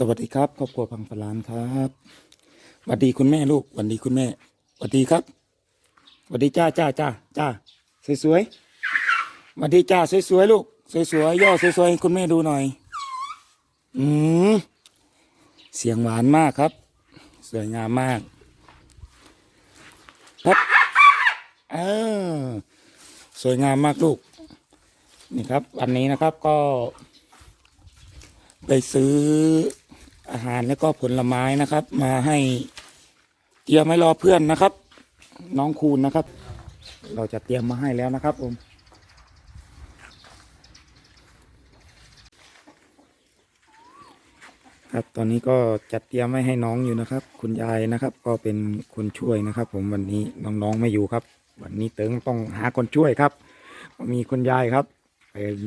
สวัสดีครับครอบครัวพังพลานครับสวัสดีคุณแม่ลูกวัสดีคุณแม่สวัสดีครับสวัสดีจ้าจ้าจ้าจ้าสวยๆสวัสดีจ้าสวยๆลูกสวยๆย่อสวยๆให้คุณแม่ดูหน่อย อืมเสียงหวานมากครับ สวยงามมากครับเออสวยงามมากลูก นี่ครับ วันนี้นะครับก็ไปซื้อ อาหารแล้วก็ผลไม้นะครับ มาให้เตรียมไว้รอเพื่อนนะครับ น้องคูณนะครับ เราจะเตรียมมาให้แล้วนะครับผมครับตอนนี้ก็จัดเตรียมไว้ให้น้องอยู่นะครับ คุณยายนะครับ ก็เป็นคนช่วยนะครับ ผมวันนี้น้องๆไม่อยู่ครับ วันนี้เติงต้องหาคนช่วยครับ มีคุณยายครับ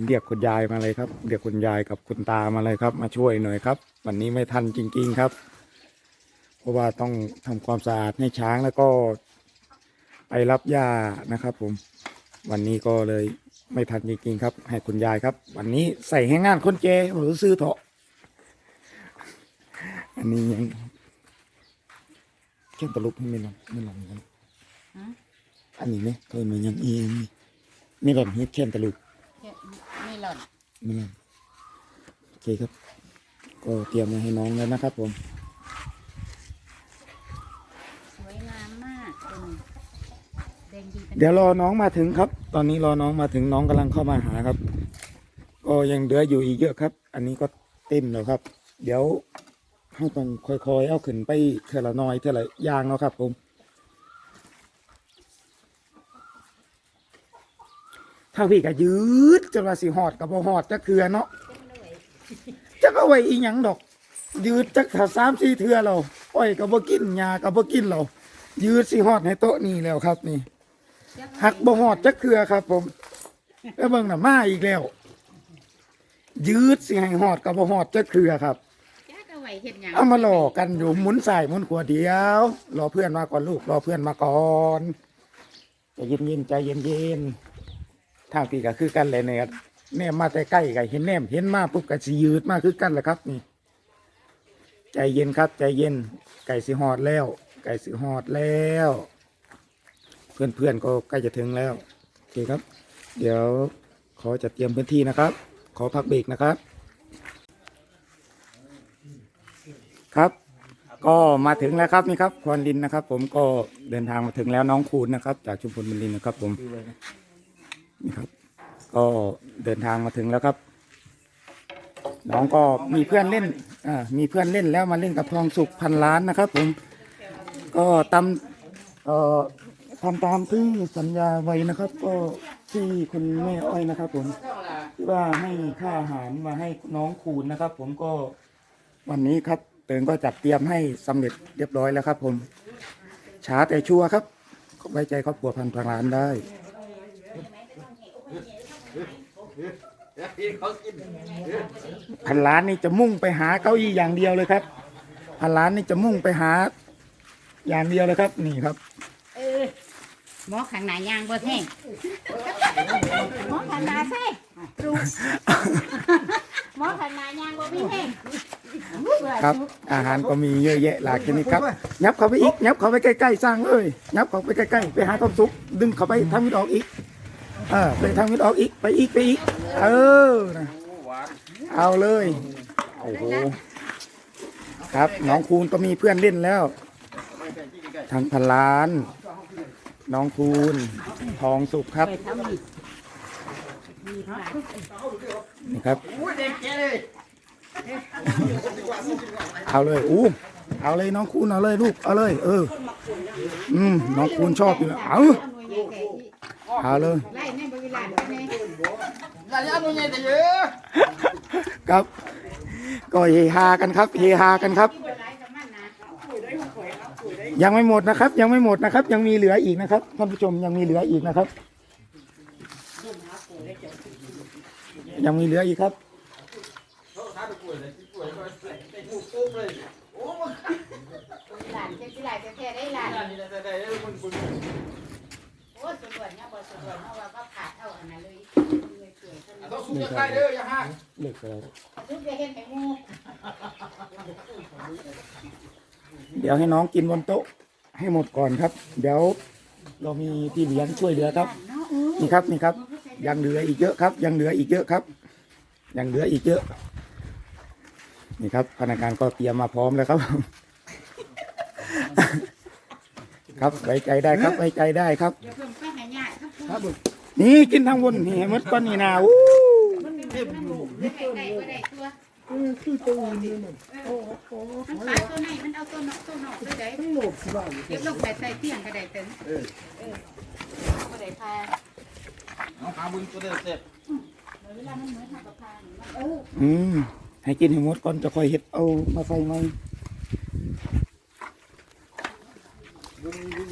เรียกคุณยายมาเลยครับ เรียกคุณยายกับคุณตามาเลยครับ มาช่วยหน่อยครับ วันนี้ไม่ทันจริง ๆครับ เพราะว่าต้องทำความสะอาดให้ช้างแล้วก็ ไปรับหญ้านะครับ ผม วันนี้ก็เลยไม่ทันจริงๆครับ ให้คุณยายครับ วันนี้ใส่ให้งานคนเจหรือซื้อเถอะอันนี้ยังแค่ตะลุกให้ไม่ลองไม่ลองกันฮะอันนี้เนี่ยเคยมันยังเอียงนี่ไม่หล่อนเฮ็ดแค่ตะลุกไม่ หล่นไม่หล่อนโอเคครับ ก็เตรียมมาให้น้องแล้วนะครับผม สวยงามมากคุณแดงดีเป็นเดี๋ยวรอน้องมาถึงครับ ตอนนี้รอน้องมาถึงน้องกำลังเข้ามาหาครับ ก็ยังเหลืออยู่อีกเยอะครับ อันนี้ก็เต็มแล้วครับ เดี๋ยวให้ต้องค่อยๆ เอาขึ้นไปเท่าละน้อยเท่าละอย่างเนาะครับผม ถ้าพี่ก็ยืดจนว่าสิหอดกับบ่หอดจะเคือเนาะจะก็ไว้อีหยังดอก ยืดจักถ้าสามสี่เทือเราอ้อยก็บ่กินยาก็บ่กินเรายืดสิหอดให้โต๊ะนี่แล้วครับ นี่หักบ่หอดจักเคือครับ ผมแล้วเบิ่งน่ะมาอีกแล้ว ยืดสิให้หอดกับบ่หอดจักเคือครับแกก็ไหวเห็ดหยังเอามาหลอกกันอยู่หมุนสายหมุนขวาเดียวรอเพื่อนมาก่อนลูกรอเพื่อนมาก่อนใจเย็นเย็นๆใจเย็นเย็นๆ ทางพี่ก็คือกันเลยเนี่ยแนมมาแต่ใกล้ก็เห็นแนมเห็นมาปุ๊บก็สิยืดมาคือกันแหละครับนี่ ใจเย็นครับ ใจเย็น ไก่สิหอดแล้ว ไก่สิหอดแล้ว เพื่อนเพื่อนๆก็ใกล้จะถึงแล้วโอเคครับ เดี๋ยวขอจัดเตรียมพื้นที่นะครับ ขอพักเบรกนะครับ ครับก็มาถึงแล้วครับนี่ครับควรลินนะครับ ผมก็เดินทางมาถึงแล้วน้องคูณนะครับ จากชุมพลบุรีนะครับ ผม นี่ครับ ก็เดินทางมาถึงแล้วครับ น้องก็มีเพื่อนเล่นอ่ามีเพื่อนเล่นแล้วมาเล่นกับทองสุขพันล้านนะครับ ผม ก็ตามเอ่อทำตามที่สัญญาไว้นะครับ ก็ที่คุณแม่อ้อยนะครับ ผมที่ว่าให้ค่าอาหารมาให้น้องคูณนะครับ ผมก็วันนี้ครับเติงก็จัดเตรียมให้สำเร็จเรียบร้อยแล้วครับ ผมช้าแต่ชัวร์ครับไว้ใจครอบครัวพันพันล้านได้ พันล้านนี่จะมุ่งไปหาเก้าอี้อย่างเดียวเลยครับพันล้านนี่จะมุ่งไปหา อย่างเดียวเลยครับ นี่ครับเออหมอขังหนายางบ่แท่งหมอขังหนาใช่รู้หมอขังหนายางบ่มีแท่งครับ อาหารก็มีเยอะแยะหลากชนิดครับ ยับเข้าไปอีก ยับเข้าไปใกล้ๆสร้างเอ้ยยับเข้าไปใกล้ๆไปหาความสุข ดึงเข้าไปทางมิดออกอีกเออไปทางมิดออกอีกไปอีกไปอีก เออนะเอาเลยโอ้โหครับน้องคูณก็มีเพื่อนเล่นแล้วทางพันล้าน น้องคูณทองสุขครับนี่ครับเอาเลยอู้เอาเลยน้องคูณเอาเลยลูกเอาเลย เออ อืมน้องคูณชอบอยู่แล้วเอา เอาเลยไล่แม่บ่เวลาแม่ครับ ก็เฮฮากันครับเฮฮากันครับที่บ่ไล่กับมันนะยังไม่หมดนะครับ ยังไม่หมดนะครับ ยังมีเหลืออีกนะครับท่านผู้ชมยังมีเหลืออีกนะครับ ยังมีเหลืออีกครับหลานเจ้าสิหลานแท้ๆได้หลาน โอ้สวยๆเนี่ยบ่สวยๆเนาะว่าก็ขาดเท่าอันนั้นเลยเลยสวยเท่านี้สุกจะใกล้เด้ออย่าห้างเลิกแล้วลูกจะเห็นแต่งูเดี๋ยวให้น้องกินบนโต๊ะให้หมดก่อนครับ เดี๋ยวเรามีพี่เลี้ยงช่วยเหลือครับเนาะเออนี่ครับนี่ครับ ยังเหลืออีกเยอะครับ ยังเหลืออีกเยอะครับ ยังเหลืออีกเยอะ นี่ครับ พนักงานก็เตรียมมาพร้อมแล้วครับ ครับไว้ใจได้ครับไว้ใจได้ครับ นี่กินทางบนนี่ให้หมดก้อนนี่นาอู้มันเป็นแบบนั้นลูกได้ไก่ไก่ก็ได้ตัวเออคือตัวนี้มันปลาตัวไหนมันเอาตัวนอกตัวนอกไปได้เก็บลงไปใส่เตียงก็ได้เต็มเออก็ได้พาเอาหาบุญตัวเด็ดเสร็จเวลามันเหมือนทำกับพานี่มันเอออืมให้กินให้หมดก่อนจะคอยเฮ็ดเอามาใส่ไหม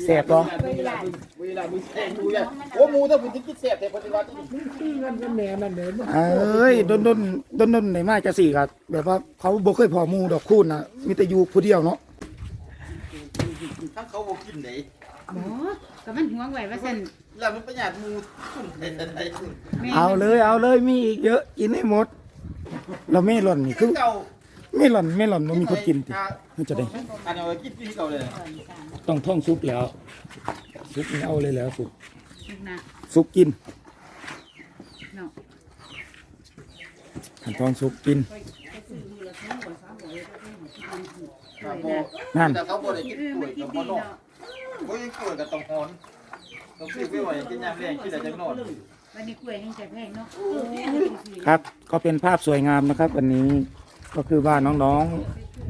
แซ่บเหรอเวลาเวลามีแสงดูอย่างโอ้หมูถ้าคุณจะคิดแสบแต่ปฏิบัตินี่คือเงินกันแม่นั่นเด้อเอ้ยดนดนดนดนไหนมาจะสี่ครับแบบว่าเขาบ่เคยพอหมูดอกคูณนะมีแต่อยู่ผู้เดียวเนาะทั้งเขาบอกกินไหนหมอก็มันห่วงไว้ว่าซั่นแล้วมันประหยัดหมูคุ้มไหนไหนแม่เอาเลยเอาเลยมีอีกเยอะกินให้หมดเราไม่หล่อนนี่คือเก่า ไม่หล่อนไม่หล่อนมันมีคนกินติมันจะได้อันเอาไว้กินที่เก่าเลยต้องท่องซุปแล้ว ซุปนี่เอาเลยแล้วซุปลูกนะซุปกินเนาะขันท่องซุปกินนั่นแต่เขาบอกได้กินเออป่วไม่ยกิกันบดีบ่นอกเนาะโอ้ยป่วยกับต้องหอนต้องซื้อไปไว้กินยามแรงกินแต่จังนอนวันนี้กล้วยยังจะแพงเนาะครับก็เป็นภาพสวยงามนะครับ วันนี้ ก็คือว่าน้อง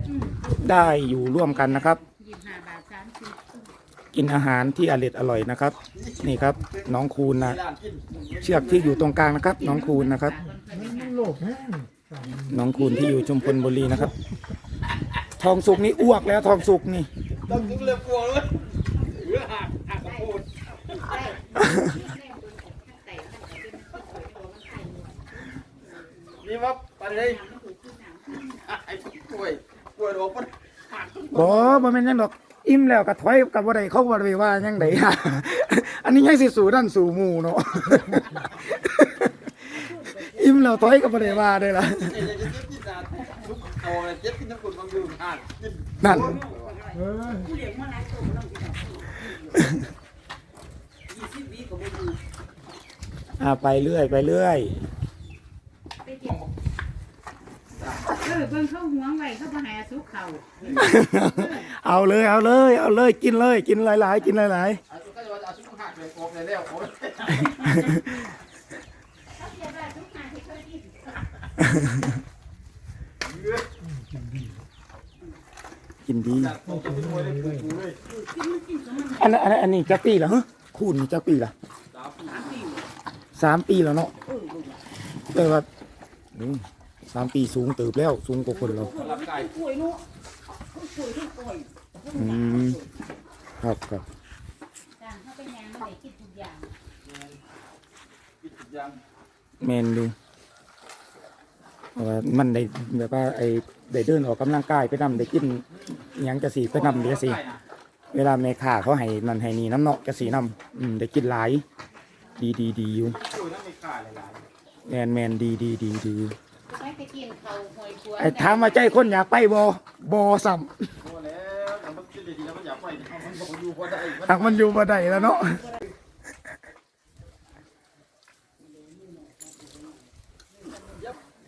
ๆได้อยู่ร่วมกันนะครับ กินอาหารที่อร่อยอร่อยนะครับ นี่ครับ น้องคูณนะเชือกที่อยู่ตรงกลางนะครับ น้องคูณนะครับ น้องคูณที่อยู่ชุมพลบุรีนะครับ ทองสุกนี่อ้วกแล้วทองสุกนี่ต้องกินเลยกลัวเลยเรือหักหักกระโปดนี่ว่าปเลย ป่วยโรคมันหักบ่บ่แม่นหยังดอก อิ่มแล้วก็ถอยกับบ่ได้เขาบ่ได้ว่าหยังได อันนี้ยังสิสู่ด้านสู่หมู่เนาะ อิ่มแล้วถอยก็บ่ได้ว่าได้ล่ะเจ็บเจ็บกินนานทุกเอาเลยเจ็บกินน้ำกุนบางอยู่หักกินนั่นอ่าไปเรื่อยไปเรื่อยเออเบิ่งเขาห่วงไว้เขาบ่ให้อาสุกเขาเอาเลยเอาเลย เอาเลยกินเลยกินหลาย ๆ กินหลายอาชุกก็จะว่าอาชุกหักเลยกบเลยแล้วโอ้ยเขาเสียบาทุกงานที่เคยกินๆกินดีจัดกบกินมวยเลยกูเลยอันนั้นอันนั้นอันนี้จักปีละฮะคูณนี่จักปีละสามปีสามปีแล้วเนาะแต่ว่าอืมสามปีสูงเติบแล้ว สูงกว่าคนเรารับไก่อืมครับครับจ้างเขาไปยางเขาได้กินทุกอย่างแมนดูว่ามันได้แบบว่าไอ้ได้เดินออกกำลังกายไปนำได้กินอิหยังจะสีไปนำเดี๋ยวสิเวลาแม่ค้าเขาให้นั่นให้นี่น้ำเนาะจะสีนำอืมได้กินหลาย ดีดีดีอยู่แมนแมนดีดีดีดี ไปไปกินเขาหอยควไอ้ถามว่าใจคนอยากไปบอบอซ้ๆโอ้แล้วแต่มันกินดีแล้วมันอยากไปมันบอกอยู่พอได้ำหากมันอยู่บ่ได้แล้วเนาะ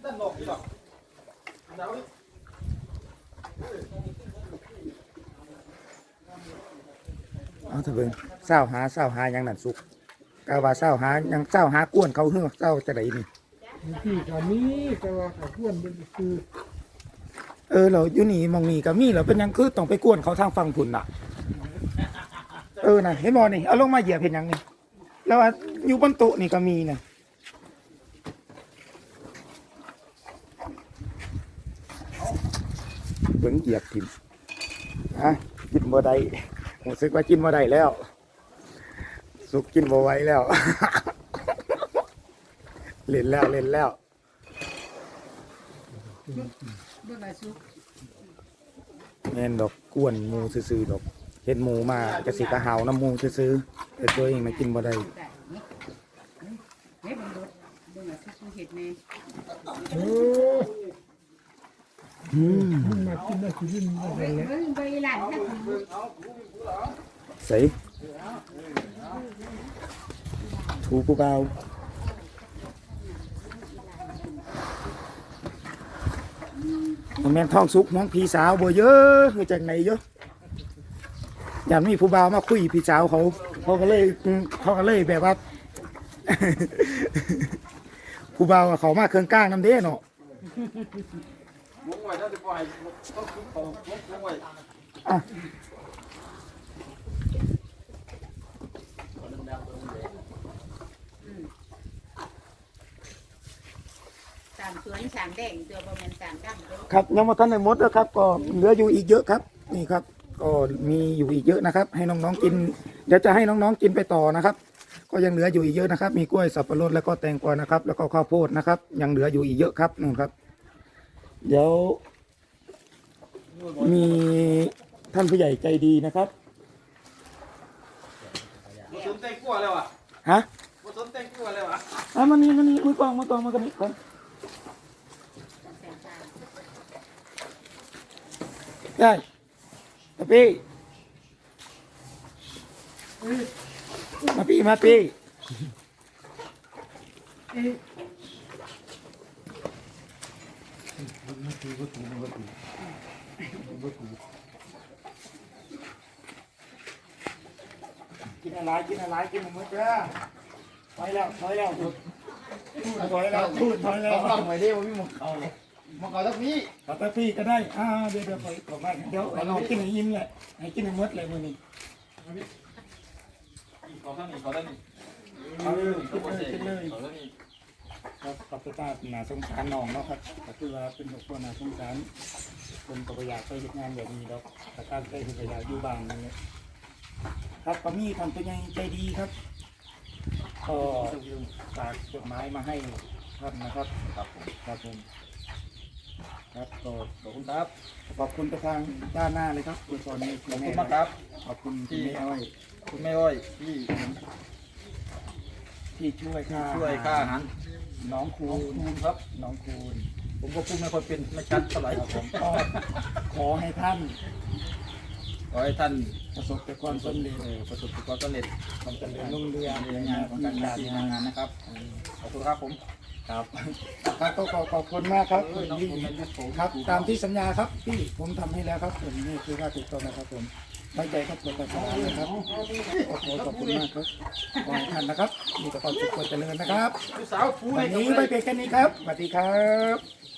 ด้านนอกนี่หรอกดาวเอาเถอะเบิ่งเศร้าหาเศร้าหาหยังนั่นสุกกาว่าเศร้าหาหยังเศร้าหากวนเขาเฮือกเศร้าจะได้นี่ ที่ตอนนี้แต่ว่าเขาควรเป็นคือเออเราอยู่นี่หมองนี่ก็มีเราเป็นหยังคือต้องไปกวนเขาทางฝั่งพุ่นน่ะ เออน่ะเห็นบ่นี่เอาลงมาเหยียบเห็นหยังนี่แล้วว่าอยู่บนโต๊ะนี่ก็มีน่ะเบิ่งเหยียบทิ่มอะกินบ่ได้รู้สึกว่ากินบ่ได้แล้ว สุกกินบ่ไหวแล้ว เล่นแล้วเล่นแล้วเบิ่งอาสุกแม่นดอกกวนหมูซื่อๆดอกเห็นหมูมาจะสิกระหาวน้ำหมูซื่อๆแต่ตัวเองนะกินบ่ได้ได้นี่เฮ้ยเบิ่งรถเบิ่งว่าสิเขาเฮ็ดแม่อืมมากินได้สิกินได้เบิ่งแล้วเบิ่งเบิ่งอีหลานถ้าถึงใส่ถูผู้เบา แม่นท้องสุกน้องพี่สาวบ่เยอะมาจากไหนเยอะอยากมีผู้บ่าวมาคุยพี่สาวเขาเขาก็เลยเขาก็เลยแบบว่าผู้บ่าวอะเขามาเครื่องก้างน้ำเด้เนาะมุ้งไว้ถ้าจะปล่อยต้องคุ้มของมุ้งไว้อะ สามส วนสามแดงตัวบ่แม่นสามดำเด้อครับยังมาทันในมดนะครับ ก็เหลืออยู่อีกเยอะครับ นี่ครับ ก็มีอยู่อีกเยอะนะครับ ให้น้องๆกิน เดี๋ยวจะให้น้องๆกินไปต่อนะครับ ก็ยังเหลืออยู่อีกเยอะนะครับ มีกล้วยสับปะรดแล้วก็แตงกวานะครับ แล้วก็ข้าวโพดนะครับ ยังเหลืออยู่อีกเยอะครับนู่นครับ เดี๋ยว มีท่านผู้ใหญ่ใจดีนะครับผสมแตงกวาแล้วอะฮะผสมแตงกวาแล้วอะอะมันนี่มันนี่มือกองมือกองมากันนี่ก่อน ได้มาพี่มาพี่มาพี่กินอะไรกินอะไรกินหมดจ้าถอยแล้วถอยแล้วถอยแล้วพูดถอยแล้วฟังไว้ดิว่าพี่มึงเอามึงเอาสักนี้ขอตาพี่ก็ได้อ่าเดี๋ยวเดี๋ยวขอขอมาเดี๋ยวเรากินให้ยิ้มเลยให้กินให้หมดเลยมื้อนี้ขอสักนี้ขอสักนี้เอาเลยกินเลยกินเลยขอสักนี้ครับขอบคุณตาหนาสงสารน้องเนาะครับก็คือว่าเป็นครอบครัวหนาสงสารคนก็บ่อยากไปเฮ็ดงานแบบนี้ดอกแต่การไปคือก็อยากอยู่บ้านนี่แหละครับก็มีท่านผู้ใหญ่ใจดีครับก็ฝากจดหมายมาให้ครับนะครับครับผมครับผม ครับก็ขอบคุณครับ ขอบคุณไปทางด้านหน้าเลยครับคุณสอนนี่ขอบแม่คุณมากครับ ขอบคุณที่ไม่อ้อยคุณแม่อ้อยที่ที่ช่วยค่าช่วยค่าอาหารน้องคูน้องณคูณครับ น้องคูณ ผมก็พูดไม่ค่อยเป็นไม่ชัดเท่าไหร่ครับผมก็ขอให้ท่านขอให้ท่านประสบแต่ความสำเร็จเอ่อประสบความสำเร็จความเจริญรุ่งเรืองในงานของการที่ทำงานนะครับ ขอบคุณครับผม ครับครับก็ขอขอบคุณมากครับเออน้องคุณเป็นลูกผมครับตามที่สัญญาครับที่ผมทำให้แล้วครับผมนี่คือว่าถูกต้องนะครับผมไว้ใจครับตัวประชาชนนะครับโอ้โหขอบคุณมากครับขอให้ท่านนะครับมีแต่ความสุขความเจริญนะครับลูกสาวฟูวันเลยนี้ไปเพียงแค่นี้ครับสวัสดีครับ